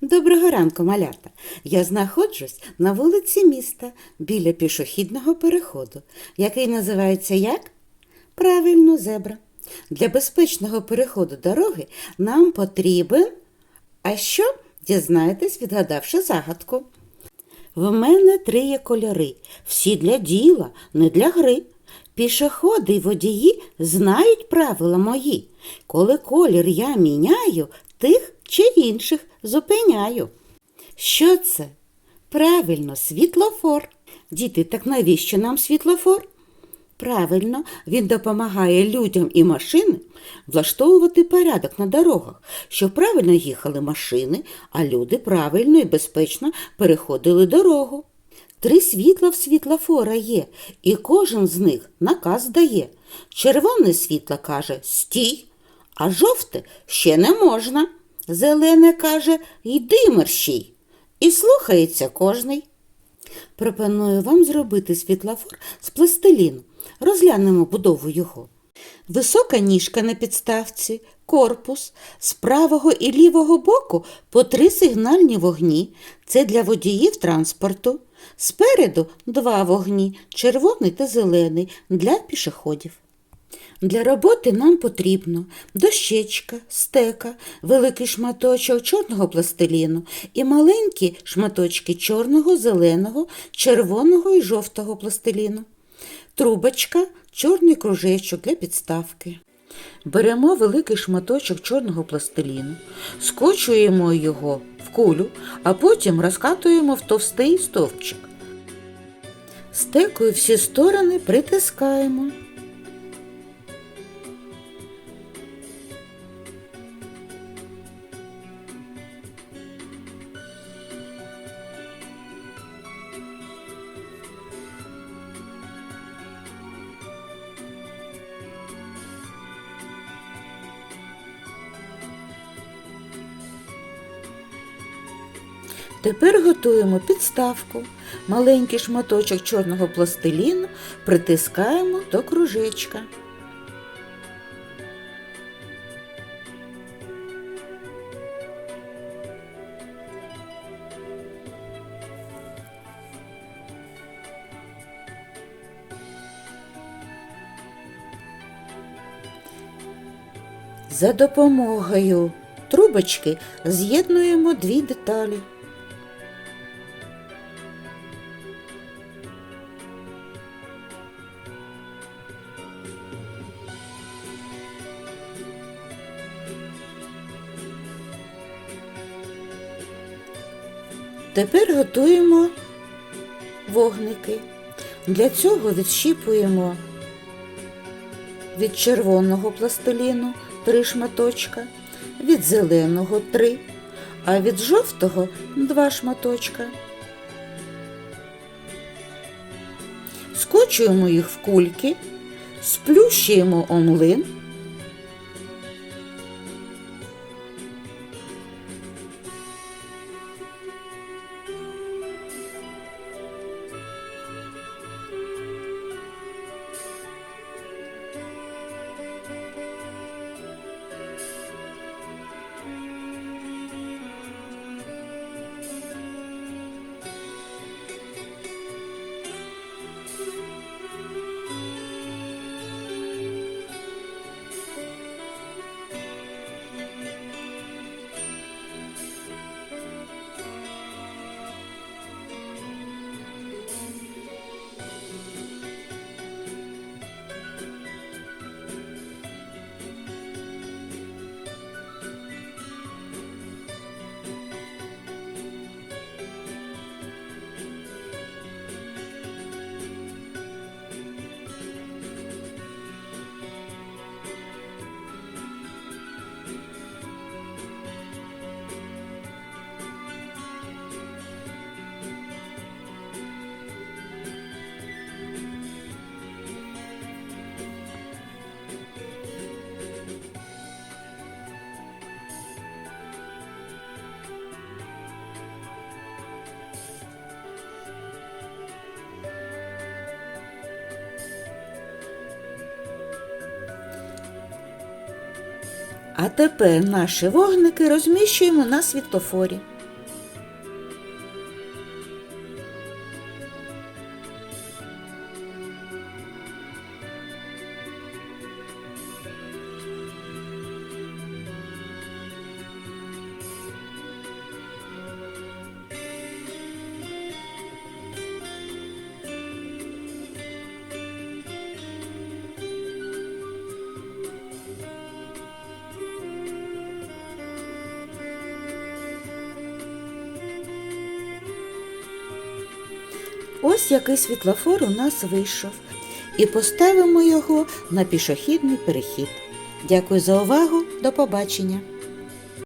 Доброго ранку, малята. Я знаходжусь на вулиці міста біля пішохідного переходу, який називається як? Правильно, зебра. Для безпечного переходу дороги нам потрібен. А що? Дізнаєтесь, відгадавши загадку. В мене три є кольори, всі для діла, не для гри. Пішоходи й водії знають правила мої. Коли колір я міняю, тих чи інших зупиняю. Що це? Правильно, світлофор. Діти, так навіщо нам світлофор? Правильно, він допомагає людям і машинам влаштовувати порядок на дорогах, щоб правильно їхали машини, а люди правильно і безпечно переходили дорогу. Три світла в світлофора є, і кожен з них наказ дає. Червоне світло каже стій, а жовте ще не можна. Зелене каже йди мерщій. І слухається кожний. Пропоную вам зробити світлофор з пластиліну. Розглянемо будову його. Висока ніжка на підставці, корпус, з правого і лівого боку по три сигнальні вогні. Це для водіїв транспорту. Спереду два вогні червоний та зелений для пішоходів. Для роботи нам потрібно дощечка, стека, великий шматочок чорного пластиліну і маленькі шматочки чорного, зеленого, червоного і жовтого пластиліну. Трубочка, чорний кружечок для підставки. Беремо великий шматочок чорного пластиліну, скочуємо його в кулю, а потім розкатуємо в товстий стовпчик. Стекою всі сторони притискаємо. Тепер готуємо підставку. Маленький шматочок чорного пластиліну притискаємо до кружечка. За допомогою трубочки з'єднуємо дві деталі. Тепер готуємо вогники. Для цього відщіпуємо від червоного пластиліну три шматочка, від зеленого три, а від жовтого два шматочка. Скочуємо їх в кульки, сплющуємо омлин. А тепер наші вогники розміщуємо на світлофорі. Ось який світлофор у нас вийшов. І поставимо його на пішохідний перехід. Дякую за увагу. До побачення!